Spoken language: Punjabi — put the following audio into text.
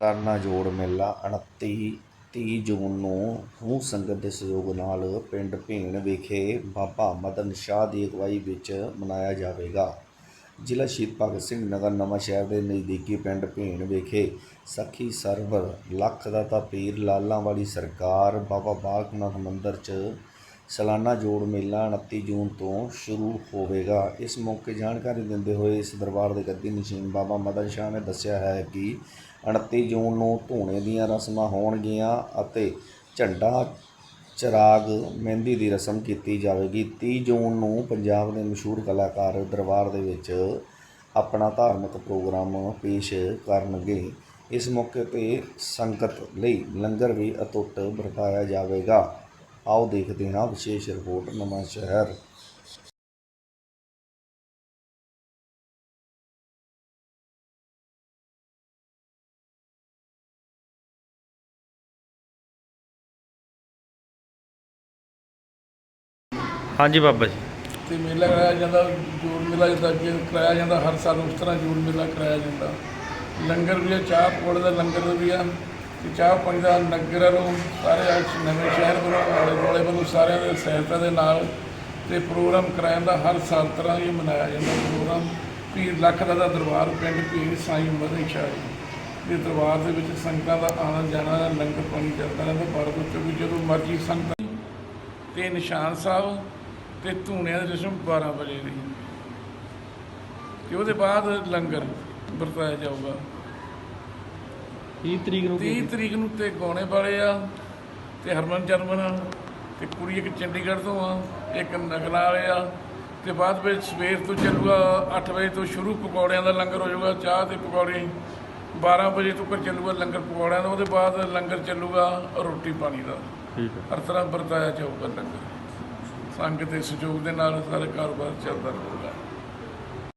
ਕਰਨਾ ਜੋੜ ਮੇਲਾ 29 30 ਜੂਨ ਨੂੰ ਸਮੂਹ ਸੰਗਤ ਦੇ ਸਹਿਯੋਗ ਨਾਲ ਪਿੰਡ ਭੀਣ ਵਿਖੇ ਬਾਬਾ ਮਦਨ ਸ਼ਾਹ ਦੀ ਅਗਵਾਈ ਵਿੱਚ ਮਨਾਇਆ ਜਾਵੇਗਾ। ਜ਼ਿਲ੍ਹਾ ਸ਼ਹੀਦ ਭਗਤ ਸਿੰਘ ਨਗਰ ਨਵਾਂ ਸ਼ਹਿਰ ਦੇ ਨਜ਼ਦੀਕੀ ਪਿੰਡ ਭੀਣ ਵਿਖੇ ਸਖੀ ਸਰਵਰ ਲੱਖ ਦਾ ਤਾਂ ਪੀਰ ਲਾਲਾਂ ਵਾਲੀ ਸਰਕਾਰ ਬਾਬਾ ਬਾਲਕ ਨਾਥ ਮੰਦਿਰ 'ਚ ਸਾਲਾਨਾ ਜੋੜ ਮੇਲਾ 29 ਜੂਨ ਤੋਂ ਸ਼ੁਰੂ ਹੋਵੇਗਾ। ਇਸ ਮੌਕੇ ਜਾਣਕਾਰੀ ਦਿੰਦੇ ਹੋਏ ਇਸ ਦਰਬਾਰ ਦੇ ਗੱਦੀ ਨਸ਼ੀਨ ਬਾਬਾ ਮਦਨ ਸ਼ਾਹ ਨੇ ਦੱਸਿਆ ਹੈ ਕਿ 29 ਜੂਨ ਨੂੰ ਧੂਣੇ ਦੀਆਂ ਰਸਮਾਂ ਹੋਣਗੀਆਂ ਅਤੇ ਝੰਡਾ ਚਿਰਾਗ ਮਹਿੰਦੀ ਦੀ ਰਸਮ ਕੀਤੀ ਜਾਵੇਗੀ। 30 ਜੂਨ ਨੂੰ ਪੰਜਾਬ ਦੇ ਮਸ਼ਹੂਰ ਕਲਾਕਾਰ ਦਰਬਾਰ ਦੇ ਵਿੱਚ ਆਪਣਾ ਧਾਰਮਿਕ ਪ੍ਰੋਗਰਾਮ ਪੇਸ਼ ਕਰਨਗੇ। ਇਸ ਮੌਕੇ ਤੇ ਸੰਗਤ ਲਈ ਲੰਗਰ ਵੀ ਅਟੁੱਟ ਵਰਤਾਇਆ ਜਾਵੇਗਾ। ਆਓ ਦੇਖਦੇ ਹਾਂ ਵਿਸ਼ੇਸ਼ ਰਿਪੋਰਟ ਨਵਾਂ ਸ਼ਹਿਰ। ਹਾਂਜੀ ਬਾਬਾ ਜੀ। ਤੇ ਮੇਲਾ ਕਰਾਇਆ ਜਾਂਦਾ ਜੋੜ ਮੇਲਾ ਜਿੱਦਾਂ ਅੱਗੇ ਕਰਾਇਆ ਜਾਂਦਾ ਹਰ ਸਾਲ ਉਸ ਤਰ੍ਹਾਂ ਜੋੜ ਮੇਲਾ ਕਰਾਇਆ ਜਾਂਦਾ। ਲੰਗਰ ਵੀ ਆ ਚਾਹ ਪਕੌੜੇ ਦਾ ਲੰਗਰ ਵੀ ਆ। ਤੇ ਚਾਹ ਪਾਣੀ ਦਾ ਨਗਰ ਨੂੰ ਸਾਰੇ ਅੱਜ ਨਵੇਂ ਸ਼ਹਿਰ ਵੱਲੋਂ, ਆਲੇ ਦੁਆਲੇ ਵੱਲੋਂ ਸਾਰਿਆਂ ਦੇ ਸਹਾਇਤਾ ਦੇ ਨਾਲ ਤੇ ਪ੍ਰੋਗਰਾਮ ਕਰਾਇਆ ਦਾ ਹਰ ਸਾਲ ਤਰ੍ਹਾਂ ਹੀ ਮਨਾਇਆ ਜਾਂਦਾ ਪ੍ਰੋਗਰਾਮ ਪੀਰ ਲੱਖ ਦਾ ਦਾ ਦਰਬਾਰ, ਪਿੰਡ ਪੀਰ ਸਾਈਂ ਮਦਨ ਸ਼ਾਹ ਦੇ ਦਰਬਾਰ ਦੇ ਵਿੱਚ ਸੰਗਤਾਂ ਦਾ ਆਉਣਾ ਜਾਣਾ ਲੰਗਰ ਪਾਣੀ ਚੱਲਦਾ ਰਹਿੰਦਾ ਭਾਰਤ ਉੱਤੇ ਵੀ ਜਦੋਂ ਮਰਜ਼ੀ ਸੰਗਤਾਂ ਤੇ ਨਿਸ਼ਾਨ ਸਾਹਿਬ ਤੇ ਧੂਣਿਆਂ ਦੇ ਰਸਮ 12 ਵਜੇ ਦੀ। ਤੇ ਉਹਦੇ ਬਾਅਦ ਲੰਗਰ ਵਰਤਾਇਆ ਜਾਊਗਾ। 30 ਤਰੀਕ ਨੂੰ 30 ਤਰੀਕ ਨੂੰ ਤੇ ਗਾਉਣੇ ਵਾਲੇ ਆ ਤੇ ਹਰਮਨ ਜਰਮਨ ਆ ਤੇ ਕੁੜੀ ਇੱਕ ਚੰਡੀਗੜ੍ਹ ਤੋਂ ਆ ਇੱਕ ਨਗਲਾ ਵਾਲੇ ਆ ਤੇ ਬਾਅਦ ਵਿੱਚ ਸਵੇਰ ਤੋਂ ਚੱਲੂਗਾ 8 ਵਜੇ ਤੋਂ ਸ਼ੁਰੂ ਪਕੌੜਿਆਂ ਦਾ ਲੰਗਰ ਹੋ ਜਾਊਗਾ ਚਾਹ ਤੇ ਪਕੌੜੇ। 12 ਵਜੇ ਤੱਕ ਚੱਲੂਗਾ ਲੰਗਰ ਪਕੌੜਿਆਂ ਦਾ ਉਹਦੇ ਬਾਅਦ ਲੰਗਰ ਚੱਲੂਗਾ ਰੋਟੀ ਪਾਣੀ ਦਾ। ਠੀਕ ਹੈ। ਹਰ ਤਰ੍ਹਾਂ ਵਰਤਾਇਆ ਜਾਊਗਾ ਲੰਗਰ। ਸੰਗਤ ਦੇ ਸਹਿਯੋਗ ਦੇ ਨਾਲ ਸਾਰਾ ਕਾਰੋਬਾਰ ਚੱਲਦਾ ਰਹੂਗਾ।